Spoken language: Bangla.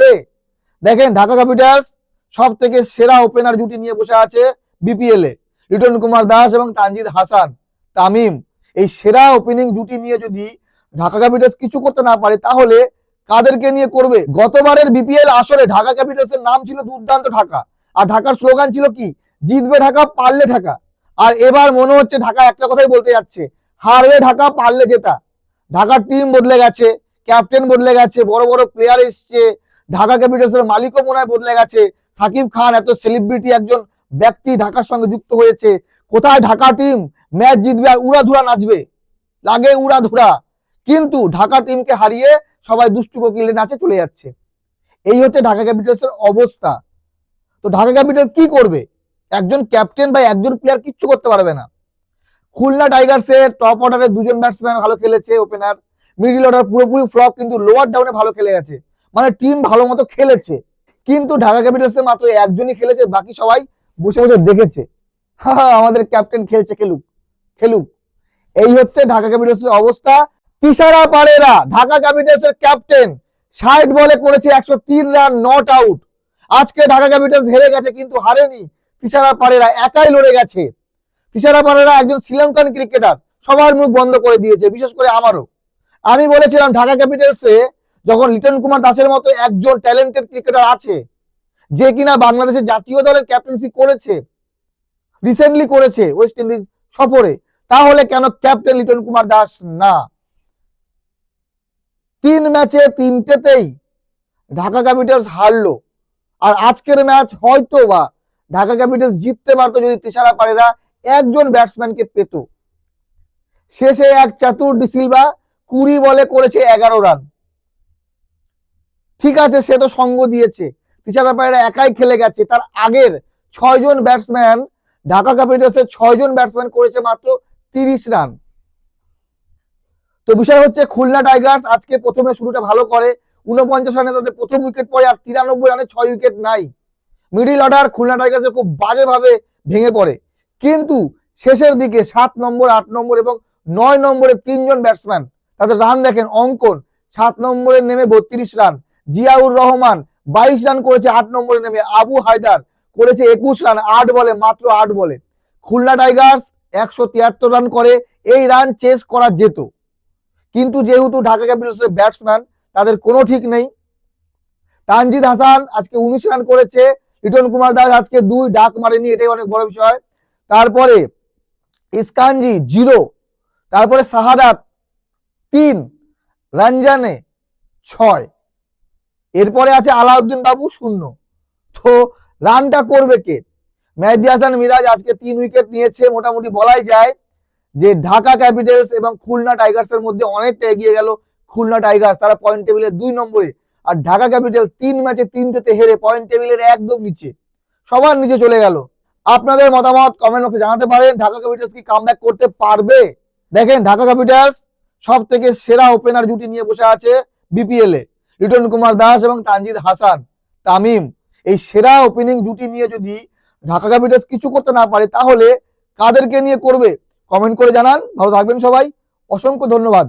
বে দেখেন ঢাকা ক্যাপিটালস সব থেকে সেরা ওপেনার জুটি নিয়ে বসে আছে বিপিএল এ। লিটন কুমার দাস এবং তানজিদ হাসান, তামিম। এই সেরা ওপেনিং জুটি নিয়ে যদি ঢাকা ক্যাপিটালস কিছু করতে না পারে, তাহলে কাদেরকে নিয়ে করবে? গতবারের বিপিএল আসরে ঢাকা ক্যাপিটালস এর নাম ছিল দুর্দান্ত ঢাকা। আর ঢাকার স্লোগান ছিল কি? জিতবে ঢাকা, পারলে ঢাকা। আর এবার মনে হচ্ছে ঢাকা একটা কথাই বলতে যাচ্ছে, হারবে ঢাকা, পারলে জেতা। ঢাকার টিম বদলে গেছে ক্যাপ্টেন বদলে গেছে, বড় বড় প্লেয়ার এসছে ঢাকা ক্যাপিটালস এর মালিকও মনে হয় বদলে গেছে। সাকিব খান এত সেলিব্রিটি একজন ব্যক্তি ঢাকার সঙ্গে যুক্ত হয়েছে। কোথায় ঢাকা টিম ম্যাচ জিতবে আর উড়াধুরা নাচবে? লাগে উড়াধুরা। কিন্তু ঢাকা টিমকে হারিয়ে সবাই দুষ্টু কোকিলে নাচে চলে যাচ্ছে। এই হচ্ছে ঢাকা ক্যাপিটালস এর অবস্থা। তো ঢাকা ক্যাপিটাল কি করবে? একজন ক্যাপ্টেন বা একজন প্লেয়ার কিচ্ছু করতে পারবে না। খুলনা টাইগার্স এর টপ অর্ডারে দুজন ব্যাটসম্যান ভালো খেলেছে ওপেনার মিডিল অর্ডার পুরোপুরি ফ্লপ কিন্তু লোয়ার ডাউনে ভালো খেলে গেছে। মানে টিম ভালো মতো খেলেছে। কিন্তু ঢাকা ক্যাপিটালস মাত্র একজনই খেলেছে, বাকি সবাই বসে বসে দেখেছে। হা আমাদের ক্যাপ্টেন খেলছে, খেলুক খেলুক। এই হচ্ছে ঢাকা ক্যাপিটালস এর অবস্থা। তিসারা পারেরা ঢাকা ক্যাপিটালস এর ক্যাপ্টেন ষাট বলে করেছে একশো তিন রান নট আউট আজকে ঢাকা ক্যাপিটালস হেরে গেছে, কিন্তু হারেনি তিসারা পারেরা একাই লড়ে গেছে। তিসারা পারেরা একজন শ্রীলঙ্কান ক্রিকেটার সবার মুখ বন্ধ করে দিয়েছে, বিশেষ করে আমারও। আমি বলেছিলাম ঢাকা ক্যাপিটালসে যখন লিটন কুমার দাসের মতো একজন ট্যালেন্টেড ক্রিকেটার আছে, যে কিনা বাংলাদেশের জাতীয় দলের ক্যাপ্টেন্সি করেছে রিসেন্টলি করেছে ওয়েস্ট ইন্ডিজ সফরে, তাহলে কেন ক্যাপ্টেন লিটন কুমার দাস না? তিন ম্যাচে তিনটেতেই ঢাকা ক্যাপিটালস হারলো। আর আজকের ম্যাচ হয়তো বা ঢাকা ক্যাপিটালস জিততে পারতো যদি তিসারা পারেরা একজন ব্যাটসম্যানকে পেত। শেষে এক চাতুর ডিসিলভা কুড়ি বলে করেছে এগারো রান ঠিক আছে, সে তো সঙ্গ দিয়েছে। তিসারা পায়রা একাই খেলে গেছে। তার আগের ছয়জন ব্যাটসম্যান ঢাকা ক্যাপিটালসের ছয়জন ব্যাটসম্যান করেছে মাত্র তিরিশ রান তো বিষয় হচ্ছে, খুলনা টাইগার্স আজকে প্রথমে শুরুটা ভালো করে। উনপঞ্চাশ রানে তাদের প্রথম উইকেট পড়ে আর তিরানব্বই রানে ছয় উইকেট নাই। মিডিল অর্ডার খুলনা টাইগার্সের খুব বাজেভাবে ভেঙে পড়ে। কিন্তু শেষের দিকে সাত নম্বর, আট নম্বর এবং নয় নম্বরে তিনজন ব্যাটসম্যান তাদের রান দেখেন অঙ্কন, সাত নম্বরে নেমে বত্রিশ রান জিয়াউর রহমান বাইশ রান করেছে, আট নম্বরে নেমে। আবু হায়দার করেছে একুশ রান, আট বলে, মাত্র আট বলে। খুলনা টাইগার্স একশো তিয়াত্তর রান করে, এই রান চেস করা যেত। কিন্তু যেহেতু ঢাকা ক্যাপিটালসের ব্যাটসম্যান, তাদের কোনো ঠিক নেই। তানজিদ হাসান আজকে উনিশ রান করেছে, লিটন কুমার দাস আজকে দুই ডাক মারেনি, এটাই অনেক বড় বিষয়। তারপরে ইস্কানজি জিরো, তারপরে শাহাদাত তিন, রঞ্জানে ছয়। এরপরে আছে আলাউদ্দিন বাবু শূন্য। তো রানটা করবে কে? মেহেদি হাসান মিরাজ আজকে তিন উইকেট নিয়েছে, মোটামুটি বলাই যায় যে ঢাকা ক্যাপিটালস এবং খুলনা টাইগার্স এর মধ্যে অনেকটা এগিয়ে গেল খুলনা টাইগার্স। তারা পয়েন্ট টেবিলের দুই নম্বরে আর ঢাকা ক্যাপিটাল তিন ম্যাচে তিনটেতে হেরে পয়েন্ট টেবিলের একদম নিচে। সবার নিচে চলে গেল। আপনাদের মতামত কমেন্ট বক্সে জানাতে পারেন, ঢাকা ক্যাপিটালস কি কামব্যাক করতে পারবে? দেখেন ঢাকা ক্যাপিটালস সব থেকে সেরা ওপেনার জুটি নিয়ে বসে আছে বিপিএল এ। লিটন কুমার দাস এবং তানজিদ হাসান, তামিম, এই সেরা ওপেনিং জুটি নিয়ে যদি ঢাকা ক্যাপিটালস কিছু করতে না পারে, তাহলে কাদেরকে নিয়ে করবে? কমেন্ট করে জানান। ভালো থাকবেন সবাই। অসংখ্য ধন্যবাদ।